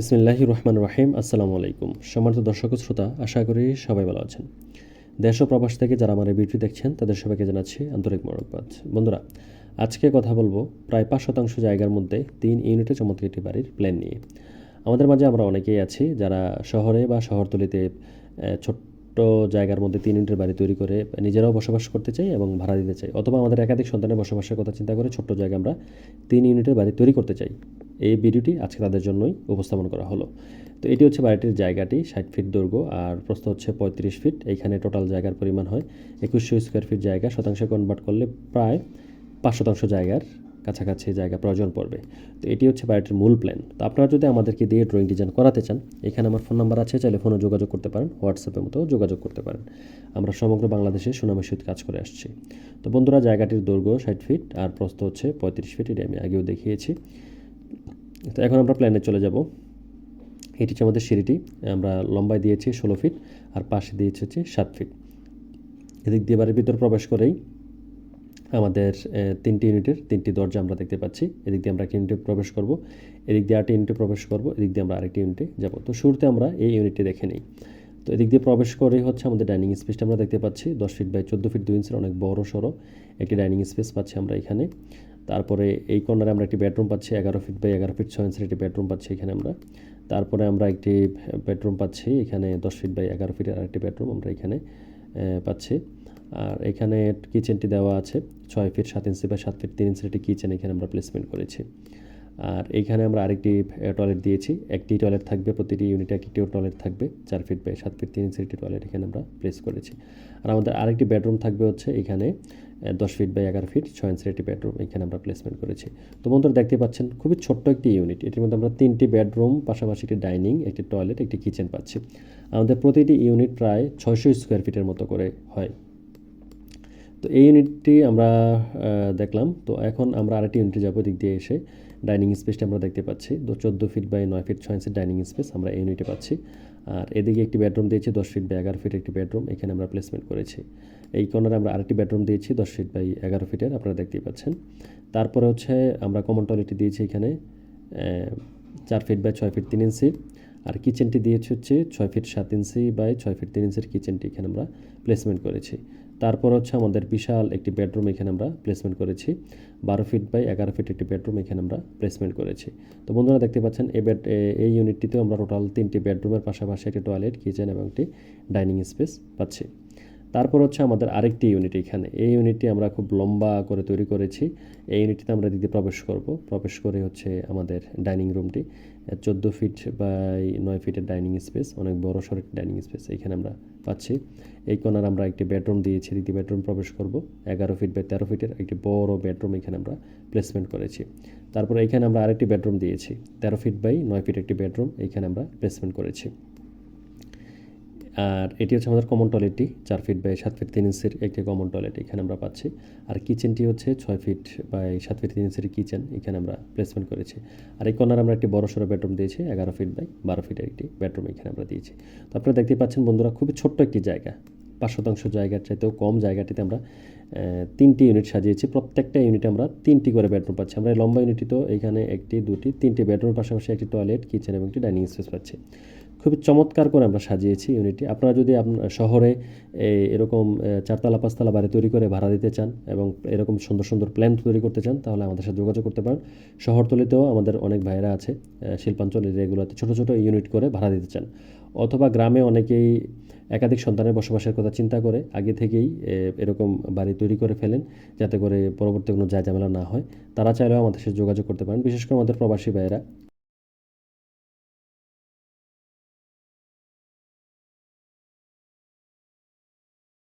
বিসমিল্লাহি রহমান রহিম, আসসালামু আলাইকুম। সম্মানিত দর্শক শ্রোতা, আশা করি সবাই ভালো আছেন। দেশ ও প্রবাস থেকে যারা আমার এই ভিডিও দেখছেন, তাদের সবাইকে জানাচ্ছি আন্তরিক মোরকবাদ বন্ধুরা, আজকে কথা বলব প্রায় পাঁচ শতাংশ জায়গার মধ্যে তিন ইউনিটে চমৎকার একটি বাড়ির প্ল্যান নিয়ে। আমাদের মাঝে আমরা অনেকেই আছি যারা শহরে বা শহরতলিতে ছোট ছোট্ট জায়গার মধ্যে তিন ইউনিটের বাড়ি তৈরি করে নিজেরাও বসবাস করতে চাই এবং ভাড়া দিতে চাই। অথবা আমাদের একাধিক সন্তানের বসবাসের কথা চিন্তা করে ছোট্ট জায়গা আমরা তিন ইউনিটের বাড়ি তৈরি করতে চাই। এই ভিডিওটি আজকে তাদের জন্যই উপস্থাপন করা হলো। তো এটি হচ্ছে বাড়িটির জায়গাটি, ষাট ফিট দৈর্ঘ্য আর প্রস্থ হচ্ছে পঁয়ত্রিশ ফিট। এইখানে টোটাল জায়গার পরিমাণ হয় একুশশো স্কোয়ার ফিট জায়গা, শতাংশে কনভার্ট করলে প্রায় পাঁচ শতাংশ জায়গার কাছাকাছি জায়গা প্রয়োজন পড়বে। তো এটি হচ্ছে বাড়িটির মূল প্ল্যান তো আপনারা যদি আমাদেরকে দিয়ে ড্রয়িং ডিজাইন করাতে চান, এখানে আমার ফোন নাম্বার আছে, চাইলে ফোনে যোগাযোগ করতে পারেন হোয়াটসঅ্যাপের মতো যোগাযোগ করতে পারেন। আমরা সমগ্র বাংলাদেশে সুনামের সহিত কাজ করে আসছি। তো বন্ধুরা, জায়গাটির দৈর্ঘ্য ষাট ফিট আর প্রস্থ হচ্ছে পঁয়ত্রিশ ফিট এটি আমি আগেও দেখিয়েছি। তো এখন আমরা প্ল্যানে চলে যাব। এটি হচ্ছে আমাদের সিঁড়িটি, আমরা লম্বায় দিয়েছি ষোলো ফিট আর পাশে দিয়েছি হচ্ছে সাত ফিট এদিক দিয়ে বাড়ির ভিতর প্রবেশ করেই আমাদের তিনটি ইউনিটের তিনটি দরজা আমরা দেখতে পাচ্ছি। এদিক দিয়ে আমরা একটি ইউনিটে প্রবেশ করব, এদিক দিয়ে আরেকটি ইউনিটে প্রবেশ করব, এদিক দিয়ে আমরা আরেকটি ইউনিটে যাব। তো শুরুতে আমরা এই ইউনিটটি দেখে নিই। তো এদিক দিয়ে প্রবেশ করেই হচ্ছে আমাদের ডাইনিং স্পেসটা আমরা দেখতে পাচ্ছি। দশ ফিট বাই চোদ্দ ফিট দুই ইঞ্চের অনেক বড় সড়ো একটি ডাইনিং স্পেস পাচ্ছি আমরা এখানে। তারপরে এই কর্নারে আমরা একটি বেডরুম পাচ্ছি, এগারো ফিট বাই এগারো ফিট ছয় ইঞ্চের একটি বেডরুম পাচ্ছি এখানে আমরা। তারপরে আমরা একটি বেডরুম পাচ্ছি, এখানে দশ ফিট বাই এগারো ফিটের আরেকটি বেডরুম আমরা এখানে পাচ্ছি। আর এখানে কিচেনটি দেওয়া আছে। ছয় ফিট সাত ইঞ্চি বা সাত ফিট তিন ইঞ্চির একটি কিচেন এখানে আমরা প্লেসমেন্ট করেছি। আর এইখানে আমরা আরেকটি টয়লেট দিয়েছি। একটি টয়লেট থাকবে, প্রতিটি ইউনিটে একটি টয়লেট থাকবে। চার ফিট বাই সাত ফিট তিন ইঞ্চির একটি টয়লেট এখানে আমরা প্লেস করেছি। আর আমাদের আরেকটি বেডরুম থাকবে হচ্ছে এখানে দশ ফিট বাই এগারো ফিট ছয় ইঞ্চির একটি বেডরুম এখানে আমরা প্লেসমেন্ট করেছি। তো বন্ধুরা দেখতে পাচ্ছেন, খুবই ছোট্ট একটি ইউনিট এটির মধ্যে আমরা তিনটি বেডরুম পাশাপাশি একটি ডাইনিং একটি টয়লেট একটি কিচেন পাচ্ছি। আমাদের প্রতিটি ইউনিট প্রায় ছয়শো স্কোয়ার ফিটের মতো করে হয়। তো এই ইউনিটটি আমরা দেখলাম। তো এখন আমরা আরেকটি ইউনিটে যাব দিক দিয়ে এসে। ডাইনিং স্পেসটা আমরা দেখতে পাচ্ছি। তো চোদ্দ ফিট বাই নয় ফিট ছয় ইঞ্চের ডাইনিং স্পেস আমরা এই ইউনিটে পাচ্ছি। আর এদিকে একটি বেডরুম দিয়েছি, দশ ফিট বাই এগারো ফিট একটি বেডরুম এখানে আমরা প্লেসমেন্ট করেছি। এই কর্নারে আমরা আরেকটি বেডরুম দিয়েছি, দশ ফিট বাই এগারো ফিটের আপনারা দেখতেই পাচ্ছেন। তারপরে হচ্ছে আমরা কমন টয়লেটটি দিয়েছি এখানে চার ফিট বাই ছয় ফিট তিন ইঞ্চি আর কিচেনটি দিয়েছি হচ্ছে ছয় ফিট সাত ইঞ্চি বাই ছয় ফিট তিন ইঞ্চির কিচেনটি এখানে আমরা প্লেসমেন্ট করেছি। তারপর হচ্ছে আমাদের বিশাল একটি বেডরুম এখানে আমরা প্লেসমেন্ট করেছি। বারো ফিট বাই এগারো ফিট একটি বেডরুম এখানে আমরা প্লেসমেন্ট করেছি। তো বন্ধুরা দেখতে পাচ্ছেন এই বেড এই ইউনিটটিতেও আমরা টোটাল তিনটি বেডরুমের পাশাপাশি একটি টয়লেট কিচেন এবং একটি ডাইনিং স্পেস পাচ্ছি। তারপর হচ্ছে আমাদের আরেকটি ইউনিট এখানে। এই ইউনিটটি আমরা খুব লম্বা করে তৈরি করেছি। এই ইউনিটটিতে আমরা দিকে প্রবেশ করব। প্রবেশ করে হচ্ছে আমাদের ডাইনিং রুমটি চোদ্দ ফিট বাই নয় ফিটের ডাইনিং স্পেস অনেক বড় সড়ো ডাইনিং স্পেস এখানে আমরা পাচ্ছি। এই কোনার আমরা একটি বেডরুম দিয়েছি। দ্বিতীয় বেডরুম প্রবেশ করব। এগারো ফিট বাই তেরো ফিটের একটি বড় বেডরুম এখানে আমরা প্লেসমেন্ট করেছি। তারপর এখানে আমরা আরেকটি বেডরুম দিয়েছি। তেরো ফিট বাই নয় ফিট একটি বেডরুম এখানে আমরা প্লেসমেন্ট করেছি। আর এটি হচ্ছে আমাদের কমন টয়লেটটি চার ফিট বাই সাত ফিট তিন ইঞ্চির একটি কমন টয়লেট এখানে আমরা পাচ্ছি। আর কিচেনটি হচ্ছে ছয় ফিট বাই সাত ফিট তিন ইঞ্চির কিচেন এখানে আমরা প্লেসমেন্ট করেছি। আর এই কর্নার আমরা একটি বড় সড়ো বেডরুম দিয়েছি, এগারো ফিট বাই বারো ফিটের একটি বেডরুম এখানে আমরা দিয়েছি। তো আপনারা দেখতে পাচ্ছেন বন্ধুরা, খুবই ছোট্ট একটি জায়গা। পাঁচ শতাংশ জায়গার চাইতেও কম জায়গাটিতে আমরা তিনটি ইউনিট সাজিয়েছি। প্রত্যেকটা ইউনিটে আমরা তিনটি করে বেডরুম পাচ্ছি। আমরা লম্বা লম্বা তো এখানে একটি, দুটি, তিনটি বেডরুমের পাশাপাশি একটি টয়লেট কিচেন এবং একটি ডাইনিং স্পেস পাচ্ছি। খুবই চমৎকার করে আমরা সাজিয়েছি ইউনিটটি। আপনারা যদি আপনার শহরে এরকম চারতলা, পাঁচতলা বাড়ি তৈরি করে ভাড়া দিতে চান এবং এরকম সুন্দর সুন্দর প্ল্যান তৈরি করতে চান, তাহলে আমাদের সাথে যোগাযোগ করতে পারেন। শহরতলিতেও আমাদের অনেক ভাইয়েরা আছে শিল্পাঞ্চল এগুলোতে ছোটো ছোটো ইউনিট করে ভাড়া দিতে চান। অথবা গ্রামে অনেকেই একাধিক সন্তানের বসবাসের কথা চিন্তা করে, আগে থেকেই এরকম বাড়ি তৈরি করে ফেলেন যাতে করে পরবর্তী কোনো যায় ঝামেলা না হয়। তারা চাইলেও আমাদের সাথে যোগাযোগ করতে পারেন। বিশেষ করে আমাদের প্রবাসী ভাইয়েরা।